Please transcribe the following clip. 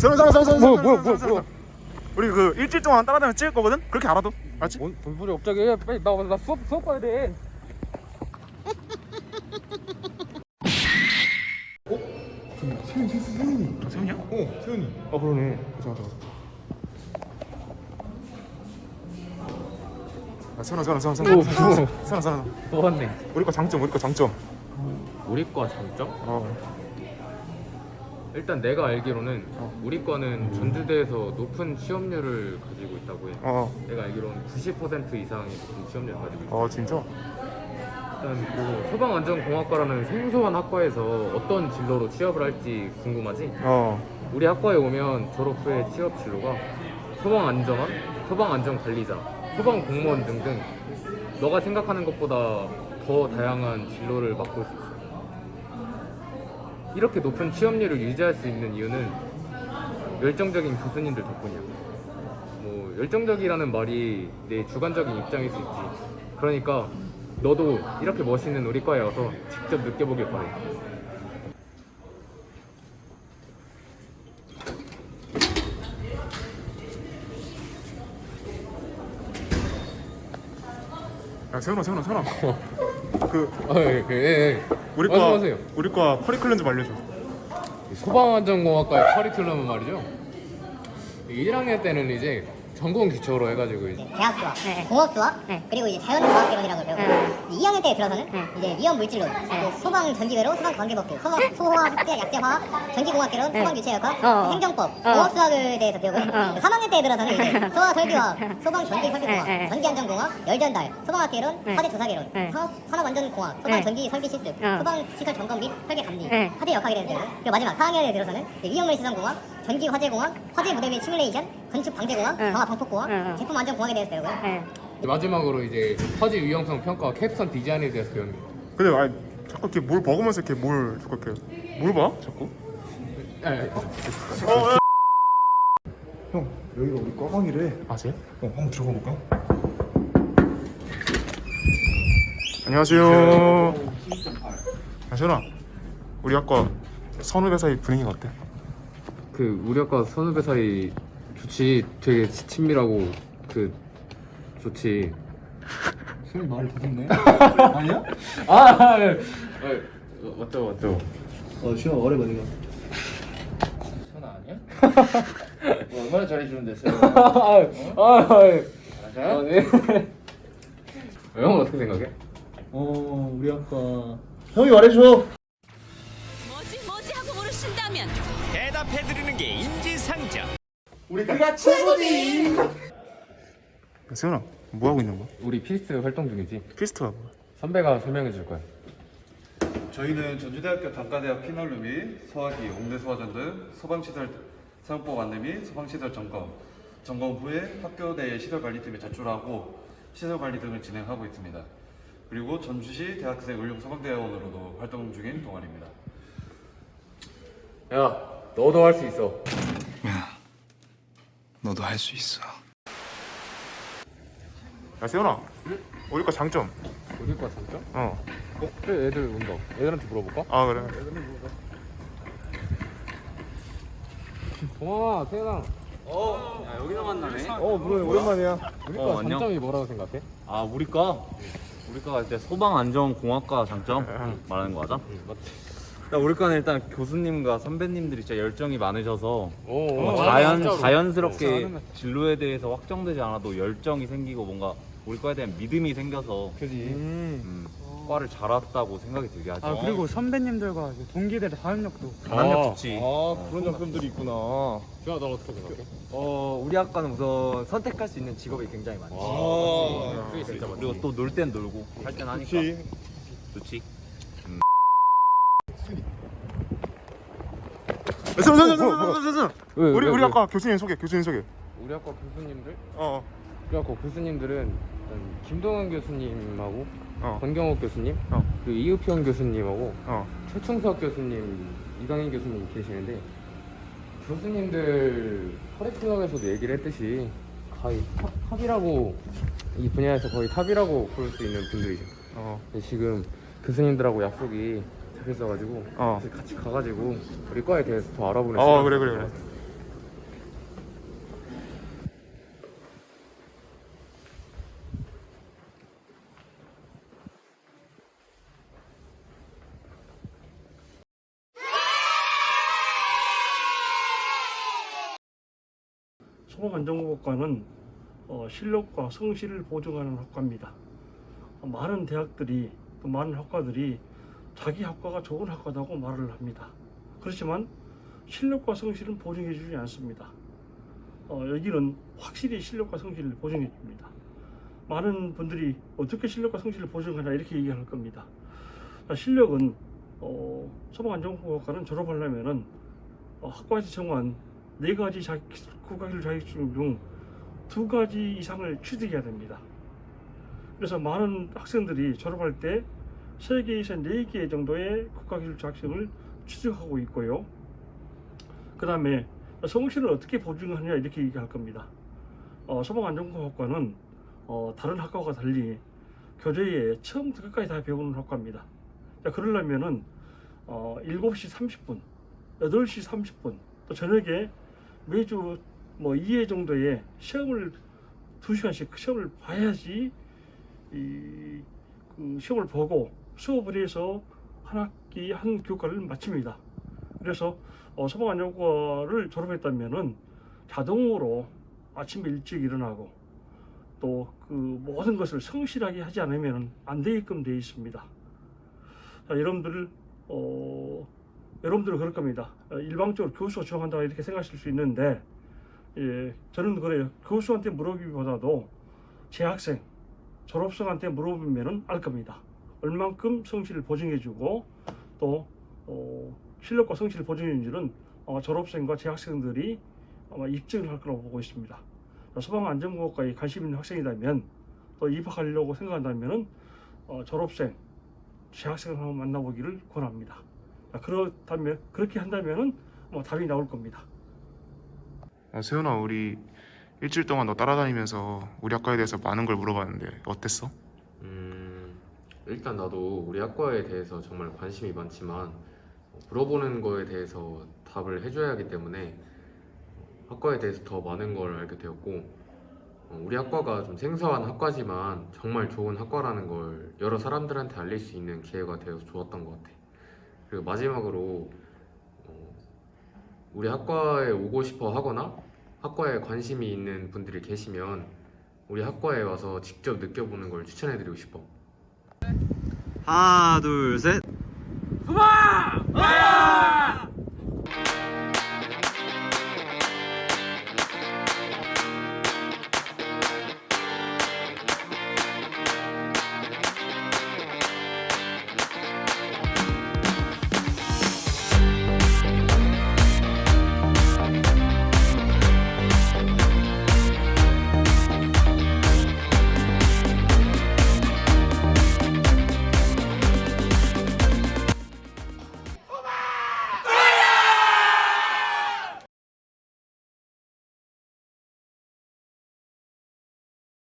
선우 선우 선우 선우 뭐야, 뭐야, 뭐야. 뭐야. 우리 그 일주일 동안 따라다니면 찍을 거거든? 그렇게 알아도 알지? 뭔, 뭔 소리 갑자기 해? 빨리 나, 나 수업 수업 가야 돼. 세훈이야? 어, 세훈이. 어 그러네 가자 가자 가자 선우 선우 선우 선우 오, 선우 선우 선우 또 왔네. 우리 거 장점 우리 거 장점 우리 과 장점? 어 일단 내가 알기로는 어. 우리 과는 전주대에서 높은 취업률을 가지고 있다고 해. 어, 내가 알기로는 90% 이상의 높은 취업률 을 가지고 있어. 어 진짜? 일단 그 소방안전공학과라는 생소한 학과에서 어떤 진로로 취업을 할지 궁금하지? 어 우리 학과에 오면 졸업 후에 취업 진로가 소방안전원, 소방안전관리자, 소방공무원 등등 너가 생각하는 것보다 더 다양한 진로를 맛볼 수 있어. 이렇게 높은 취업률을 유지할 수 있는 이유는 열정적인 교수님들 덕분이야. 뭐 열정적이라는 말이 내 주관적인 입장일 수 있지. 그러니까 너도 이렇게 멋있는 우리 과에 와서 직접 느껴보길 바래. 야 세훈아 세훈아 세훈아 그 아, 예, 예, 예. 우리 과 말씀하세요. 우리 과 커리큘럼 좀 알려줘 소방안전공학과의 커리큘럼은 말이죠. 1학년 때는 이제 전공 기초로 해가지고 이제 대학 수학, 공업 수학, 그리고 이제 자연과학개론이라고 배우고 2학년 때에 들어서는 이제 위험 물질론, 그 소방 전기회로, 소방 관계법규, 소방 소화학, 약제, 약제 화학, 전기공학개론, 소방 유체역학, 어. 행정법, 어. 공업 수학을 대해서 배우고 어. 3학년 때에 들어서는 이제 소화 설비화학, 소방 전기 설비공학, 네, 네. 전기 안전공학, 열전달, 소방학개론, 네. 화재 조사개론, 네. 산업 산업 안전공학, 소방 네. 전기 설비 실습, 어. 소방 시설 점검 및 설계 감리, 네. 화재 역학에 대해서 배우고 그리고 마지막 4학년에 들어서는 이제 위험물 시설공학, 전기 화재공학, 화재 무대 및 시뮬레이션, 건축 방재공학, 네. 강화 방폭공학, 네, 네. 제품 안전 공학에 대해서 배우고요. 네. 마지막으로 이제 화재 유형성 평가 캡선 디자인에 대해서 배웁니다. 근데 아 자꾸 이렇게 뭘 먹으면서 이렇게 뭘 자꾸 이렇게 뭘 봐? 자꾸? 예, 형, 여기가 우리 과방이래. 아 쟤? 어, 한번 들어가 볼까? 안녕하세요 야 세훈아 우리 학과 선후배 사이 분위기가 어때? 그 우리 학과 선후배 사이 좋지. 되게 치- 친밀하고 그 좋지. 세훈이 말을 더듬네. 아니야? 아, 아, 예. 아, 맞죠, 맞죠. 어, 시원 어려 보니까. 전화 아니야? 뭐 얼마나 잘해주는데 요 아, 아, 예. 맞아? 아, 네. 형은 어떻게 생각해? 어, 우리 아까 형이 말해줘. 대답해드리는 게 인지상정. 우리가 최고지. 야, 세훈아 뭐 하고 있는 거야? 우리 피스트 활동 중이지. 피스트가 뭐야? 선배가 설명해 줄 거야. 저희는 전주대학교 단과대학 피난로 및 소화기, 옥내 소화전 등 소방시설 사용법 안내 및 소방시설 점검, 점검 후에 학교 내 시설 관리 등을 자출하고 시설 관리 등을 진행하고 있습니다. 그리고 전주시 대학생 의용 소방대원으로도 활동 중인 동아리입니다. 야, 너도 할 수 있어. 너도 할 수 있어. 야 세훈아 우리 과 장점 우리 과 장점? 어 어, 그래, 애들 온다. 애들한테 물어볼까? 아 그래 동아, 태연아. 여기서 만나네. 어, 물론 오랜만이야. 우리 과 어, 안녕. 장점이 뭐라고 생각해? 아 우리과 우리과 갈때 소방안전공학과 장점 말하는 거 맞아? 맞지. 일단 우리 과는 일단 교수님과 선배님들이 진짜 열정이 많으셔서 오, 어, 맞아, 자연 진짜로. 자연스럽게 어. 진로에 대해서 확정되지 않아도 열정이 생기고 뭔가 우리 과에 대한 믿음이 생겨서 그지. 음, 과를 잘 왔다고 생각이 들게 하죠. 아 그리고 선배님들과 이제 동기들 단합력도 단합력 좋지. 아, 그런 장점들이 있구나. 주아, 넌 어떻게 생각해? 어 우리 학과는 우선 선택할 수 있는 직업이 굉장히 많지 아, 그게 진짜 맞지. 그리고 또 놀 땐 놀고 할 땐 하니까. 좋지. 야, 세훈아 세훈아 세훈아 세훈아 세훈아 왜, 우리 왜, 우리 왜? 학과 교수님 소개 교수님 소개 우리 학과 교수님들? 어 우리 학과 교수님들은 일단 김동환 교수님하고 어. 권경옥 교수님, 어. 그리고 이우평 교수님하고 어. 최충석 교수님, 이강인 교수님 계시는데 교수님들 커리큘럼에서도 얘기를 했듯이 거의 탑, 탑이라고 이 분야에서 거의 탑이라고 볼수 있는 분들이죠. 어. 근데 지금 교수님들하고 약속이 도착했어가지고 어. 같이 가가지고 우리 과에 대해서 더 알아보는 어 시간. 그래 그래 그래 소방안전국과는 어, 실력과 성실을 보증하는 학과입니다. 많은 대학들이 또 많은 학과들이 자기 학과가 좋은 학과다고 말을 합니다. 그렇지만 실력과 성실은 보증해 주지 않습니다. 어, 여기는 확실히 실력과 성실을 보증해 줍니다. 많은 분들이 어떻게 실력과 성실을 보증하냐 이렇게 얘기할 겁니다. 자, 실력은 어, 소방안전국과는 졸업하려면은 어, 학과에서 정한 네 가지 자, 국가기술 자격증 중 두 가지 이상을 취득해야 됩니다. 그래서 많은 학생들이 졸업할 때 세 개에서 네 개 정도의 국가기술 자격증을 취득하고 있고요. 그 다음에 성실을 어떻게 보증하느냐 이렇게 얘기할 겁니다. 어, 소방안전공학과는 어, 다른 학과와 달리 교재에 처음부터 끝까지 다 배우는 학과입니다. 자, 그러려면은 어, 7시 30분, 8시 30분, 또 저녁에 매주 뭐 2회 정도의 시험을 2시간씩 시험을 봐야지 이, 그 시험을 보고 수업을 해서 한 학기 한 교과를 마칩니다. 그래서 어, 소방안전과를 졸업했다면은 자동으로 아침 일찍 일어나고 또 그 모든 것을 성실하게 하지 않으면 안 되게끔 되어 있습니다. 자, 여러분들 어, 여러분들은 그럴 겁니다. 어, 일방적으로 교수가 주장한다 이렇게 생각하실 수 있는데 예, 저는 그래요. 교수한테 물어보기보다도 재학생, 졸업생한테 물어보면은 알 겁니다. 얼만큼 성실을 보증해주고 또 어, 실력과 성실을 보증해주는지는 어, 졸업생과 재학생들이 아마 입증을 할 거라고 보고 있습니다. 소방안전공학과에 관심 있는 학생이라면 또 입학하려고 생각한다면은 어, 졸업생, 재학생을 한번 만나보기를 권합니다. 자, 그렇다면 그렇게 한다면은 뭐 답이 나올 겁니다. 아, 세훈아 우리 일주일 동안 너 따라다니면서 우리 학과에 대해서 많은 걸 물어봤는데 어땠어? 음, 일단 나도 우리 학과에 대해서 정말 관심이 많지만 물어보는 거에 대해서 답을 해줘야 하기 때문에 학과에 대해서 더 많은 걸 알게 되었고 어, 우리 학과가 좀 생소한 학과지만 정말 좋은 학과라는 걸 여러 사람들한테 알릴 수 있는 기회가 되어서 좋았던 것 같아. 그리고 마지막으로 어, 우리 학과에 오고 싶어 하거나 학과에 관심이 있는 분들이 계시면 우리 학과에 와서 직접 느껴보는 걸 추천해드리고 싶어. 하나 둘 셋. 그만!